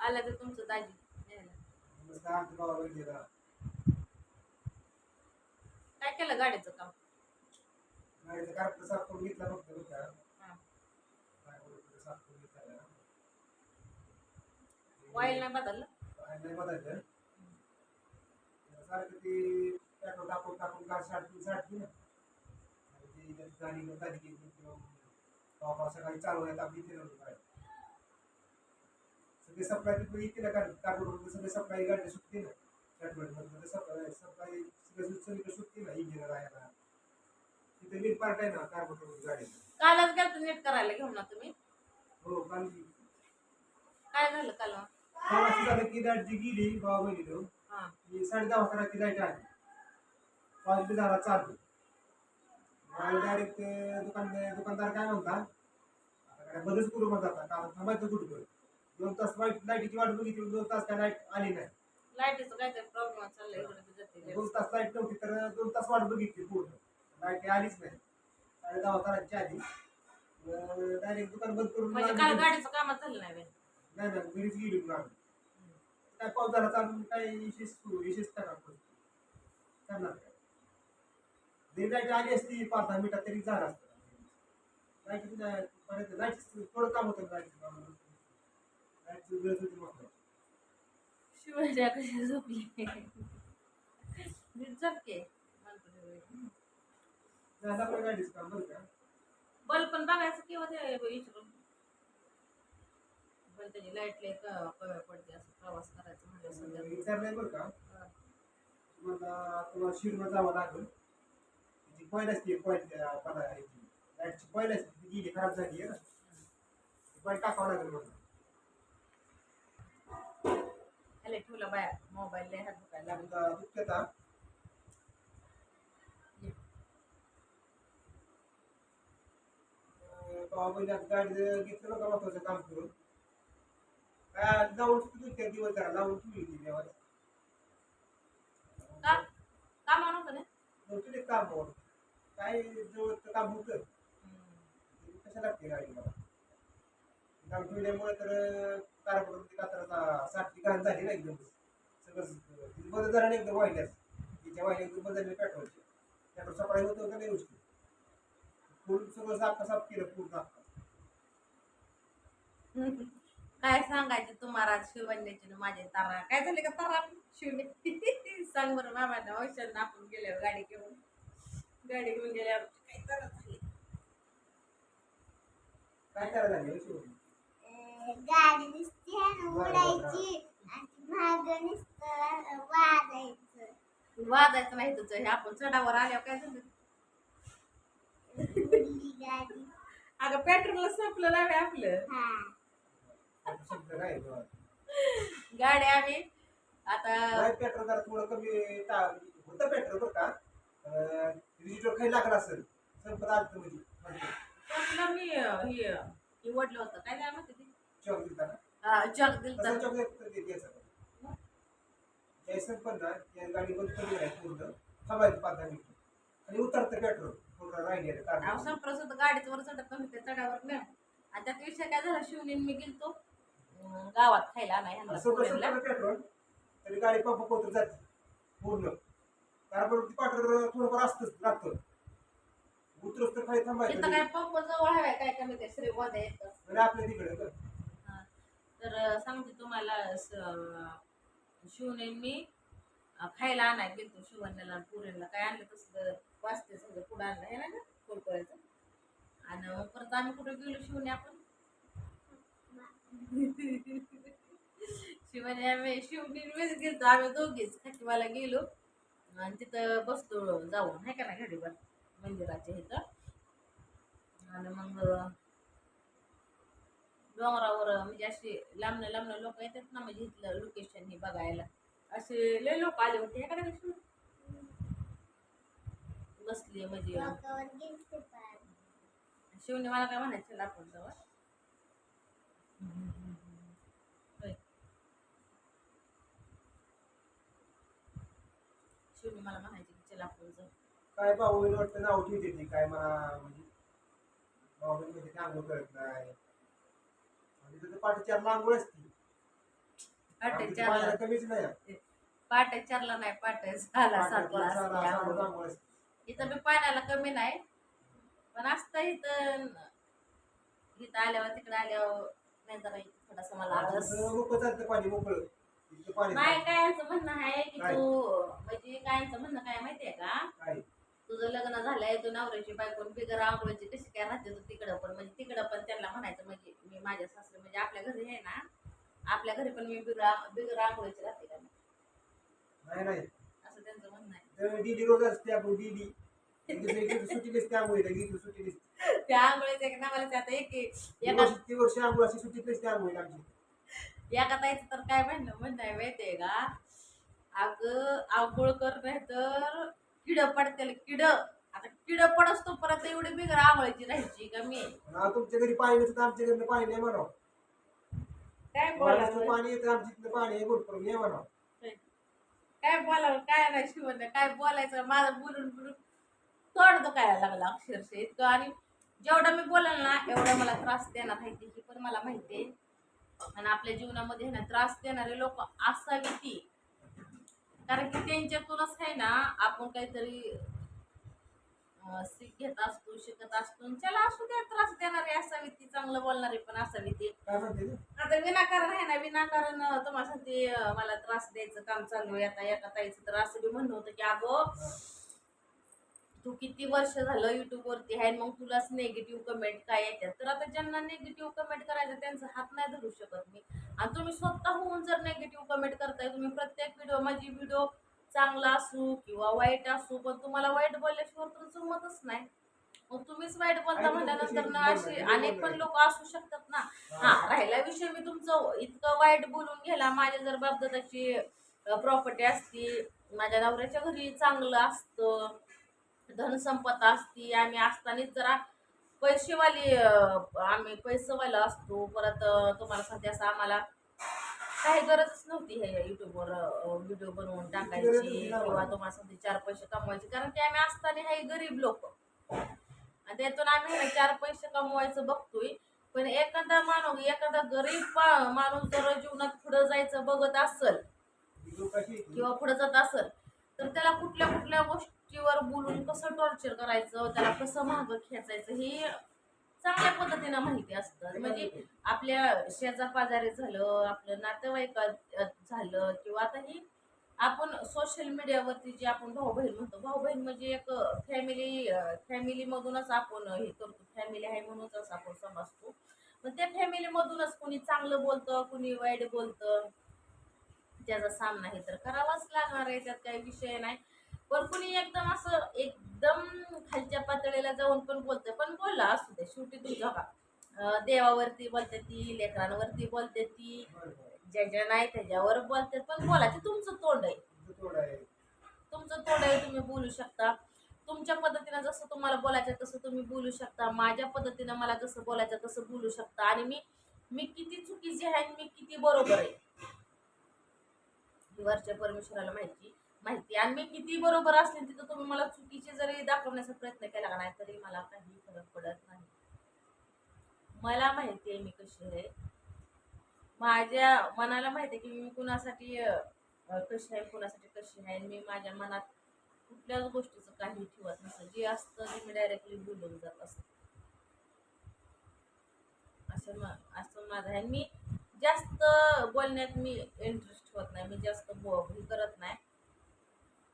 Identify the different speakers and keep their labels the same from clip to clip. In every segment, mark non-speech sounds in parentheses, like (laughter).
Speaker 1: आला तर तुमचं दाजी न्यायला. काय केलं गाडीचं काम?
Speaker 2: गाडीचा कारखाना साफ करून घेतला फक्त बरं का
Speaker 1: हा.
Speaker 2: काय बोलतो साफ करून घेतला
Speaker 1: ऑइल नाही बदललं?
Speaker 2: ऑइल नाही बदललं. सारखं ते पेट्रोल टाकून टाकून कार साठली साठली ना आणि ते गाडी गाडी गेली. किंवा पावसा सकाळी चालू आहेत आपली गाडी सगळे सप्लाय तिकडे येते ना. कारण कार्बोरेटर सगळे सप्लाय गाडी सुटते ना. पेट्रोल सप्लाय सप्लाय सगळे सगळीकडे सुटते ना इंजिन राहायला तिथे नीट पार्ट आहे ना कार्बोरेटर गाडी
Speaker 1: कालच गेलं नीट करायला घेऊन ना तुम्ही?
Speaker 2: हो काल
Speaker 1: काय झालं काल?
Speaker 2: काल असं झालं की लाइट जी गेली भावा बहिणीनं साडे दहा वाजता रात्री लाइट आली. पाच बी झाला चालू. डायरेक्ट दुकान दुकानदार काय काय बदलच करू म्हणतात कारण थांबायचं कुठं? दोन तास वाईट लाईटीची वाट बघितली दोन तास काय लाइट आली नाही.
Speaker 1: लाईटीचं काहीतरी प्रॉब्लेम चाललंय
Speaker 2: दोन तास लाइट नव्हती तर दोन तास वाट बघितली पूर्ण. लाइट आलीच नाही. साडे दहा आली. डायरेक्ट दुकान बंद करून
Speaker 1: म्हणजे काल गाडीचं कामच झालं नाही बे.
Speaker 2: नाही नाही घरीच गेली मग. आम्ही. काय पाऊस झाला चालून काय विशेष विशेष करणार करणार काय? जरी लाइट आली असती पाच दहा मिनिटात तरी झालं असतं. लाइट नाही परत लाइट थोडं काम होतं लाइट लाइट वेळ होती मग
Speaker 1: शिवाय कशी झोपली. झपके बल पण बघायचं किंवा ते विचारून. पण त्याची लाइट लय क- पडते असं प्रवास करायचा म्हणजे सध्या.
Speaker 2: विचारलंय बरं का तुम्हाला तुम्हाला शिरला जावं लागेल तिची कॉईल असते कॉईल लाईटची कॉईल असते ती गेली खराब झाली आहे ना ती टाकावं लागेल म्हणून
Speaker 1: ठेवला बाया मोबाईल लय हात दुखायला लागला.
Speaker 2: बाबाने आता गाडी घेतलं नका महत्वाचं काम करून. काय लावून सुद्धा दुःख दिवस जरा लावून ठेवली ती देवाला.
Speaker 1: का? का म्हणू का
Speaker 2: नव्हतं ते काम होत. काय जवळचं काम होतं? कशा लागते गाडी मला? काम ठेवल्यामुळे तर कारपडून कात्राचा साठची घाण झाली ना एकदम. सगळं बदल झाला नाही एकदम वाहिल्यास तिच्या वाहिल्या एकदम बदलले पेट्रोलचे पेट्रोल सकाळी होतं होतं नाही गोष्टी. पूर्ण सगळं साफ साफ केलं पूर्ण अख्खं.
Speaker 1: काय सांगायचे तुम्हाला शिवण्याची माझे तारा? काय झाले का तारा? शिवणे (laughs) सांग बरं मामाने औषध आपण गेल्यावर गाडी घेऊन. गाडी घेऊन गेल्यावर काय तारा झाली.
Speaker 2: काय करायला लागले शिवून
Speaker 3: गाडी उडायची. आणि नुसतं वाजायचं.
Speaker 1: वाजायचं नाही तुझं हे आपण चढावर आल्यावर काय झालं?
Speaker 3: उडली गाडी.
Speaker 1: अगं पेट्रोल संपलं नाही आपलं.
Speaker 3: हा.
Speaker 1: गाडी आम्ही आता
Speaker 2: नाही पेट्रोल जरा थोडं कमी टा- होतं पेट्रोल बरं का. डिजिटल खाली लागला असेल संपत आलं म्हणजे.
Speaker 1: संपलं मी अं, हे ओढलं होतं. काय काय म्हणते ते
Speaker 2: चौक दिलता ना?
Speaker 1: हा, जग दिलं
Speaker 2: तसं चौक देत-. जयसन पण ना त्या गाडी बंद करून आहे पूर्ण. थांबायचं पाच दहा मिनिटं. आणि उतरतं पेट्रोल पूर्ण राहिले
Speaker 1: अहो,
Speaker 2: कार
Speaker 1: संपलं सुद्धा गाडीचं वर चढत नव्हते चढावर नाही. आणि त्यात विषय काय झाला शिवनीन मी गेलतो. गावात खायला नाही.
Speaker 2: पेट्रोल तरी गाडी पंप पोहोचत जाते. पूर्ण. कारण ती पाठर थोडंफार असतंच लागतं. उतरच तर
Speaker 1: इथं
Speaker 2: थांबायचं
Speaker 1: काय पंप जवळ हवाय काय कमी ते श्रीगोंदा येतं
Speaker 2: आणि आपल्या तिकडे.
Speaker 1: तर सांगते तुम्हाला शिवने मी खायला आणायला गेलतो शिवण्याला आणि पुरीला काय आणलं तसं वाचते सगळं पुढं आणलं. हे ना कोळकोळ्याचं आणि मग परत आम्ही कुठे गेलो शिवने आपण? शिवाने आम्ही शिवने मीच गेलतो. आम्ही दोघीच खाकीवाला गेलो. आणि तिथं बसलो जाऊन. आहे का ना घडीवर? मंदिराच्या इथं. आणि मग डोंगरावर म्हणजे असे लांबणं लांबणं लोक येतात ना म्हणजे इथलं लोकेशन हे बघायला. असे लय लोक आले होते का नाही बसले म्हणजे.
Speaker 3: डोक्यावर
Speaker 1: शिवने मला काय म्हणायचं लाकूड जवळ जाऊ शिवने मला म्हणायचे की चला आपण जाऊ.
Speaker 2: काय भाऊ वाटतं जाऊ ठीक ती काय मला म्हणजे. भाऊ म्हणजे ते करत नाही. तिथं पाठी चार लांगोळ असती
Speaker 1: पहाटे
Speaker 2: आमच्या पाण्याला
Speaker 1: चारला
Speaker 2: कमीच नाही.
Speaker 1: पहाटे चारला नाही सहाला सातला असते
Speaker 2: असते.
Speaker 1: इथं बी पाण्याला कमी नाही पण असतं इथं इथं आल्यावर तिकडे आल्यावर नाही जरा थोडासा मला आळस.
Speaker 2: आमचं मोकळं चालतं पाणी मोकळं. इथं पाणी
Speaker 1: नाही काय यांचं म्हणणं आहे की
Speaker 2: काय?
Speaker 1: तू म्हणजे काय यांचं म्हणणं काय माहितीये का?
Speaker 2: काय?
Speaker 1: तुझं लग्न झालंय तू नवऱ्याची बायकोन बिगर आंघोळीची कशी काय राहते तू तिकडं पण. म्हणजे तिकडं पण त्यांना म्हणायचं म्हणजे मी माझ्या सासरे म्हणजे आपल्या घरी आहे ना आपल्या घरी पण मी बिगर बिगर आंघोळीची राहते का नाही? असं त्यांचं म्हणणं आहे.
Speaker 2: डीडी रोज असते आपण डीडी सुट्टी नसते आंघोळीला गेली सुट्टी नसते
Speaker 1: त्या आंघोळीचं एक नावाला आता एक
Speaker 2: ती
Speaker 1: एका
Speaker 2: वर्ष ती वर्ष आंघोळ अशी सुट्टी नसते आंघोळीला आमची.
Speaker 1: एका ताईचं तर काय म्हणणं म्हणणं आहे माहितीये का? अगं आंघोळ कर नाही तर किड पडते किड. आता किड पडस तो परत एवढी बिगर आंघोळीची राहायची का मी?
Speaker 2: तुमच्या घरी पाणी नसतं आमच्या घरी पाणी नाही म्हणावं.
Speaker 1: काय बोलावं?
Speaker 2: पाणी येतं आमच्या इथलं पाणी आहे भरपूर नाही म्हणावं.
Speaker 1: काय? बोलावं? काय नाही शिवण काय बोलायचं? माझं बोलून बोलून तोड दुखायला लागला अक्षरशः इतकं. आणि जेवढं मी बोलाल ना एवढं मला त्रास देणार आहे ही पण मला माहिती आहे. आणि आपल्या जीवनामध्ये ना त्रास देणारे लोक असावी ती कारण की त्यांच्यातूनच आहे ना आपण काहीतरी घेत असतो शिकत असतो त्याला असू द्या त्रास देणारी असावी ती चांगलं बोलणारी पण असावी ती? आता विनाकारण आहे ना विनाकारण तुम्हाला मला त्रास द्यायचं काम चालू आहे आता एका ताईचं तर असं बी म्हणणं होतं की अगं तू किती वर्ष झालं युट्यूब वरती आहे मग तुलाच नेगेटिव्ह कमेंट काय येतात? तर आता ज्यांना नेगेटिव्ह कमेंट करायचं त्यांचा हात नाही धरू शकत मी. आणि तुम्ही स्वतः होऊन जर नेगेटिव्ह कमेंट करताय तुम्ही प्रत्येक व्हिडिओ माझी व्हिडिओ चांगला असू किंवा वाईट असू पण तुम्हाला वाईट बोलल्याशिवाय तर जमतच नाही. मग तुम्हीच वाईट बोलता
Speaker 2: आणि
Speaker 1: म्हणल्यानंतर ना असे अनेक पण. लोक असू शकतात ना. हा. राहिला विषय मी तुमचं इतकं वाईट बोलून गेला. माझ्या जर बाबदाची प्रॉपर्टी असती माझ्या नवऱ्याच्या घरी चांगलं असतं धनसंपदा असती आम्ही असतानाच जरा पैसेवाली आम्ही पैसेवाला असतो. परत तुम्हाला सध्या असं आम्हाला काही गरजच नव्हती हे युट्यूबवर व्हिडिओ बनवून टाकायची किंवा तुम्हाला सध्या चार पैसे कमवायचे. कारण की आम्ही असताना हे गरीब लोक. आणि त्यातून आम्ही चार पैसे कमवायचं बघतोय. पण एखादा माणूस एखादा गरीब माणूस जर जीवनात पुढे जायचं बघत असल? किंवा पुढे जात असल तर त्याला कुठल्या कुठल्या गोष्टीवर बोलून कसं टॉर्चर करायचं त्याला कसं मागं खेचायचं हे चांगल्या पद्धतीनं माहिती असतं. म्हणजे आपल्या शेजा पाजारी झालं आपलं नातेवाईकात झालं किंवा आता ही आपण सोशल मीडियावरती जे आपण भाऊ बहीण म्हणतो भाऊ बहीण म्हणजे एक फॅमिली फॅमिलीमधूनच आपण हे करतो. फॅमिली आहे म्हणूनच आपण समजतो. पण त्या फॅमिलीमधूनच कोणी चांगलं बोलतं कोणी वाईट बोलतं त्याचा सामना हे तर करावाच लागणार आहे त्यात काही विषय नाही. पण कुणी एकदम असं एकदम खालच्या पातळीला जाऊन पण बोलतं पण बोला असू दे शेवटी का अं, देवावरती बोलते ती लेकरांवरती बोलते ती. ज्याच्या नाही त्याच्यावर बोलते. पण बोला ते तुमचं तोंड आहे.
Speaker 2: तुमचं तोड आहे.
Speaker 1: तुम्ही बोलू शकता. तुमच्या पद्धतीनं जसं तुम्हाला बोलायचं तसं तुम्ही बोलू शकता. माझ्या पद्धतीनं मला जसं बोलायचं तसं बोलू शकता. आणि मी मी किती चुकीची आहे आणि मी किती बरोबर आहे? वरच्या परमेश्वराला माहिती. माहिती. आणि मी किती बरोबर असले तिथं तुम्ही मला चुकीचे जरी दाखवण्याचा प्रयत्न केला नाही तरी मला काही फरक पडत नाही. मला माहिती आहे मी कशी आहे. माझ्या मनाला माहिती आहे की मी कुणासाठी कशी आहे कुणासाठी कशी आहे मी माझ्या मनात कुठल्याच गोष्टीचं काही ठेवत नसतं. जे असतं ते मी डायरेक्टली बोलून जात असते. असं मा असं माझं आहे. मी जास्त बोलण्यात मी इंटरेस्ट ठेवत नाही. मी जास्त बो करत नाही.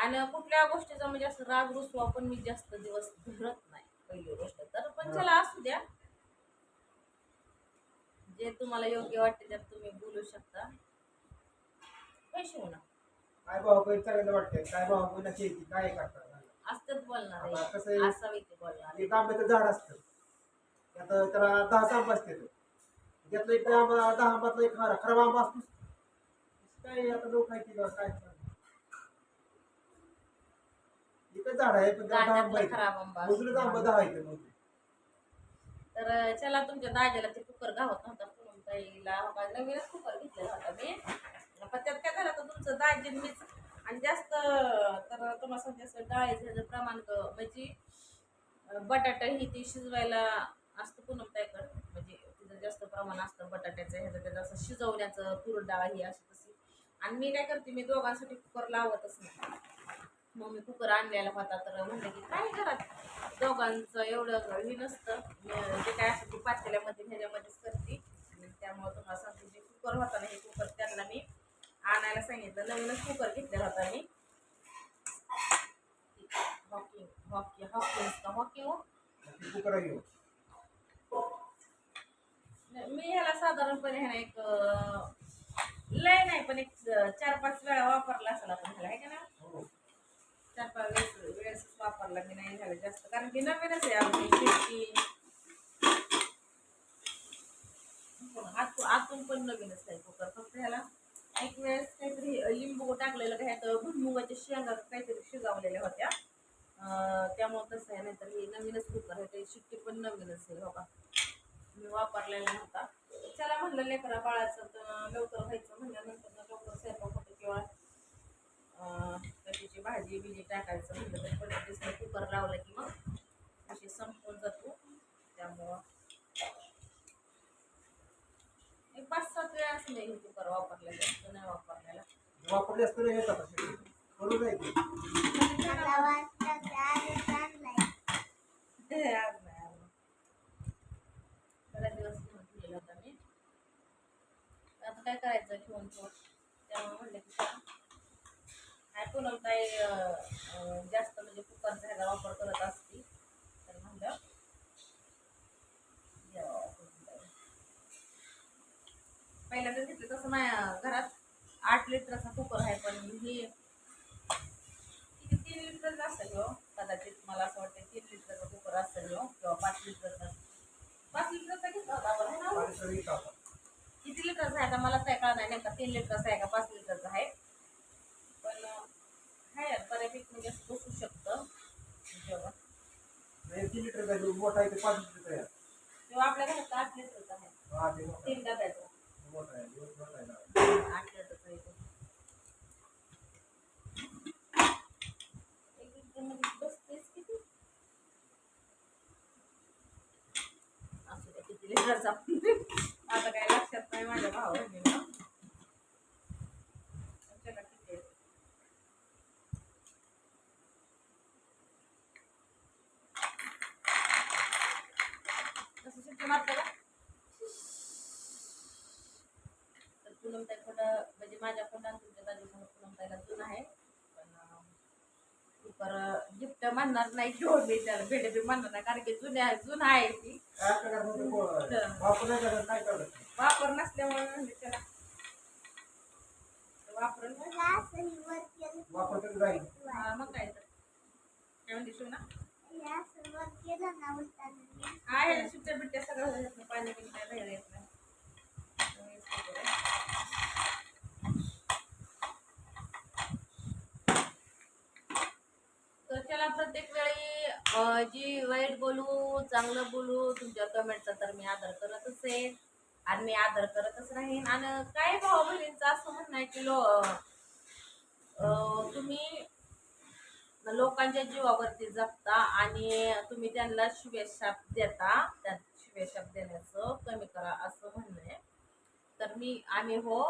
Speaker 1: आणि कुठल्या गोष्टीचा म्हणजे असं राग रुसवा पण मी जास्त दिवस धरत नाही पहिली गोष्ट. तर पण चला असू द्या. जे तुम्हाला योग्य वाटते त्यात तुम्ही बोलू शकता. पैसे होणार
Speaker 2: काय भाऊ बहीण चांगलं वाटतंय काय भाऊ बहीण अशी आहे की काय करतात
Speaker 1: असतेच बोलणार.
Speaker 2: आता कसं आहे?
Speaker 1: असावी ते बोलणार.
Speaker 2: एक आंब्याचं झाड असतं. त्यात त्याला दहा आंबा असते त्यातलं एक आंबा दहा आंबातला एक खरा खराब आंबा असतो काय आता लोक काय केलं काय एकच झाड आहे पण त्याला दहा आंबा
Speaker 1: गाण्यातला
Speaker 2: येते
Speaker 1: खराब आंबा.
Speaker 2: मजुरीच आंबा दहा येते मग
Speaker 1: तर चला तुमच्या दाजेला ते कुकर गावत नव्हता म्हणून ताईला. नवीनच कुकर घेतलेला होता मी. पण त्यात काय झालं तर तुमचं दाजी मीच आणि जास्त तर तुम्हाला सांगते असं डाळीचं प्रमाण म्हणजे अं, बटाटा ही ती शिजवायला असतं पूनम ताईकडं म्हणजे तिचं जास्त प्रमाण असतं बटाट्याचं ह्याचं त्याचं असं शिजवण्याचं तूर डाळ ही अशी तशी. आणि मी काय करते मी दोघांसाठी कुकर लावतच नाही. मग मी कुकर आणलेला होता तर म्हणलं की काय घरात? दोघांचं एवढं हे नसतं. जे काय असं ते पातेल्यामध्ये ह्याच्यामध्येच करते. आणि त्यामुळे तुम्हाला सांगते जे कुकर होता ना हे कुकर त्यांना मी आणायला सांगितलं. नवीनच कुकर घेतलेला होता मी. हॉकिंग हॉकी हॉकिंग का हॉकिंग हो? नाही, मी ह्याला साधारणपणे ह्याला एक लय नाही पण एक चार पाच वेळा वापरला असेल आपण ह्याला आहे का ना
Speaker 2: हो.
Speaker 1: चार पाच वेळेस वेळेस वापरला मी नाही झालं जास्त कारण की नवीनच आहे आपली शेती आतून आतून पण नवीनच आहे कुकर फक्त ह्याला एक वेळेस काहीतरी लिंबू टाकलेलं काय तर भुईमुगाच्या शेंगा काहीतरी शिजवलेल्या होत्या त्यामुळे तसं आहे नाहीतर हे नवीनच कुकर आहे ते शिट्टी पण नवीनच आहे बाबा मी वापरलेला नव्हता. चला म्हणलं लेकरा बाळाचं तर लवकर व्हायचं म्हणल्यानंतर लवकर स्वयंपाक होतो किंवा कशाची भाजी बिजी टाकायचं म्हणलं तर दिसलं कुकर लावलं की मग अशी संपून जातो. त्यामुळं एक पाच सात वेळा असं नाही कुकर वापरलेलं जास्त नाही वापरलेला.
Speaker 2: वापरले असतं ना येतात करू नाही.
Speaker 1: आज नाही आज नाही. दिवस घेऊन ठेवलेला होता मी. आता काय करायचं ठेवून ठेवून. त्यामुळे म्हणलं की पूनम काय जास्त म्हणजे कुकरचा ह्याचा वापर करत असते. तर म्हणलं जाऊ. पहिल्यांदा घेतलं. तसं माझ्या घरात आठ लिटरचा कुकर आहे पण ही किती तीन लिटरचा असेल हो? कदाचित मला असं वाटतं तीन लिटरचा कुकर असेल हो किंवा पाच लिटरचा. पाच लिटरचा घेतला होता आपण ना? किती लिटरचा आहे? आता मला काय कळणार नाही नेमका तीन लिटरचा आहे का पाच लिटरचा आहे? आहे बऱ्यापैकी म्हणजे असं बसू शकतं. जेवण.
Speaker 2: मोठा आहे ते पाच
Speaker 1: आपल्या घरात आठ लिटरचा आहे. तीन डब्याचा
Speaker 2: आहे. मोठा आहे दिवस मोठा आहे ना.
Speaker 1: आठ लिटरचा येतो एक लिटरमध्ये बसतेच किती असू द्या किती लिटरचा आता काय लक्षात नाही माझ्या भावा बहिणीला चला किती आहे. कसं सुट्टी मारतं का तर पूनम ताई थोडं म्हणजे माझ्या कोणाला तुमच्या दाजीकडून पूनम ताईला जुनं आहे. पण कुकर गिफ्ट म्हणणार नाही किंवा मी त्याला भेट बी म्हणणार नाही कारण की जुन्या जुनं आहे ती.
Speaker 2: वापर
Speaker 1: नसल्यामुळे म्हणले त्याला
Speaker 2: वापर
Speaker 1: मग काय तर. काय म्हणते शिव ना. आहे सुट्ट्या बिट्ट्या सगळं पाणी बिणी काय बाहेर येत नाही. तर त्याला प्रत्येक वेळी जी वाईट बोलू चांगलं बोलू तुमच्या कमेंटचा तर मी आदर करतच आहे. आणि मी आदर करतच राहीन. आणि काय भाऊ बहिणींचं असं म्हणणं आहे की लो तुम्ही लोकांच्या जीवावरती जगता आणि तुम्ही त्यांना शुभेच्छा देता. त्या शुभेच्छा देण्याचं कमी करा असं म्हणणं आहे. तर मी आम्ही हो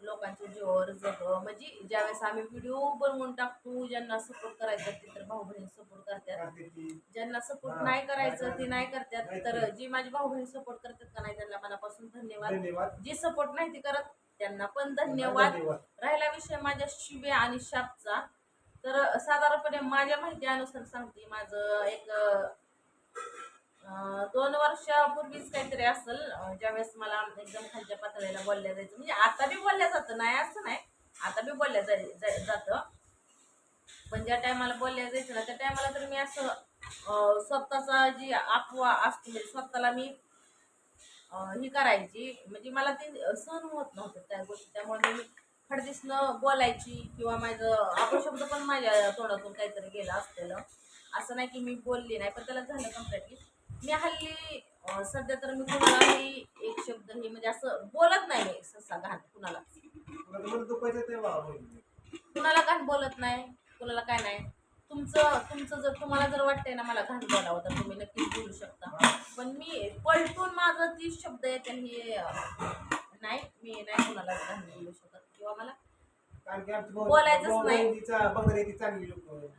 Speaker 1: लोकांच्या जीवावर जग म्हणजे ज्यावेळेस आम्ही व्हिडिओ बनवून टाकतो ज्यांना सपोर्ट करायचं ते तर भाऊ बहीण सपोर्ट करतात. ज्यांना सपोर्ट. नाही करायचं ते नाही करतात. तर. जी माझी भाऊ बहीण सपोर्ट करतात का नाही त्यांना मनापासून धन्यवाद. जी सपोर्ट नाही ती करत त्यांना पण धन्यवाद. राहिला विषय माझ्या शिबे आणि शापचा. तर साधारणपणे माझ्या माहिती अनुसार सांगते. माझं एक दोन वर्षापूर्वीच काहीतरी असेल ज्यावेळेस मला एकदम खालच्या पातळीला बोलल्या जायचं. म्हणजे आता बी बोलल्या जातं नाही असं नाही. आता बी बोलल्या जाय जातं. पण ज्या टायमाला बोलल्या जायचं ना त्या टायमाला तर मी असं स्वतःचा जी अफवा असतो म्हणजे स्वतःला मी ही करायची. म्हणजे मला ते सहन होत नव्हतं त्या गोष्टी. त्यामुळे मी खडदिसनं बोलायची किंवा माझं अपशब्द पण माझ्या तोंडातून काहीतरी गेलं असलेलं. असं नाही की मी बोलली नाही पण त्याला झालं कम्प्लिटली मी हल्ली सध्या तर मी कुणालाही एक शब्द ही म्हणजे असं बोलत नाही ससा घाण कुणाला.
Speaker 2: ते.
Speaker 1: कुणाला घाण बोलत नाही कुणाला काय नाही. तुमचं तुमचं जर तुम्हाला जर वाटतंय ना मला घाण बोलावं तर तुम्ही नक्कीच बोलू शकता. पण मी पलटून माझं तीस शब्द येते हे अं, नाही मी नाही कोणाला घाण बोलू शकत. किंवा मला बोलायचंच नाही.
Speaker 2: ती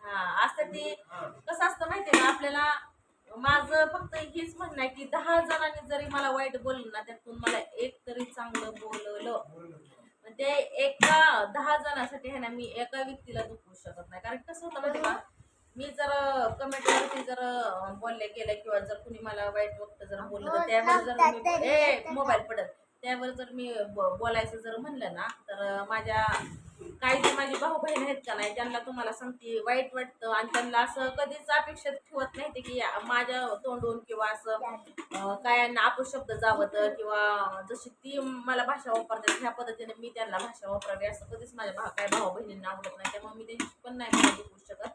Speaker 1: हा असं ते कसं असतं माहितीये का आपल्याला माझं फक्त हेच म्हणणं आहे की दहा जणांनी जरी मला वाईट बोललं ना त्यातून मला एक तरी चांगलं बोलवलं ते एका दहा जणांसाठी आहे ना मी एका व्यक्तीला दुखवू शकत नाही. कारण कसं होतं माहिती का? मी जर कमेंटवरती जर बोलले गेले किंवा जर कुणी मला वाईट वक्त जर बोललं तर त्यावर जर मी मोबाईल पडत. त्यावर जर मी बोलायचं जर म्हणलं ना तर माझ्या काही जे माझी भाऊ बहीण आहेत का नाही त्यांना तुम्हाला सांगते वाईट वाटतं. आणि त्यांना असं कधीच अपेक्षा ठेवत नाही ते की माझ्या तोंडून किंवा असं अं, काय अपशब्द तर किंवा जशी ती मला भाषा वापरते ह्या पद्धतीने मी त्यांना भाषा वापरावी असं कधीच माझ्या भा काय भाऊ बहिणींना आवडत नाही. त्यामुळे मी त्यांची पण नाही बोलू शकत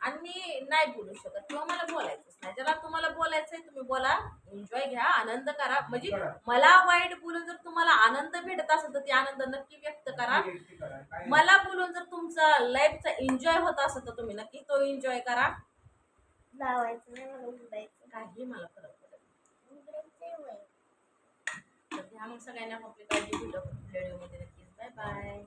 Speaker 1: आणि मी नाही बोलू शकत किंवा मला बोलायचं बोलायचंच नाही. ज्याला तुम्हाला बोलायचंय तुम्ही बोला. एन्जॉय घ्या आनंद करा. म्हणजे. मला वाईट बोलून जर तुम्हाला आनंद भेटत असेल तर ते आनंद नक्की व्यक्त करा. मला बोलून जर तुमचा लाईफचा एन्जॉय होत असेल तर तुम्ही नक्की तो एन्जॉय करा.
Speaker 3: लावायचं नाही मला
Speaker 1: काही मला फरक पडत घ्या मग सगळ्यांना आपली काळजी भेटू व्हिडिओमध्ये नक्कीच. Bye bye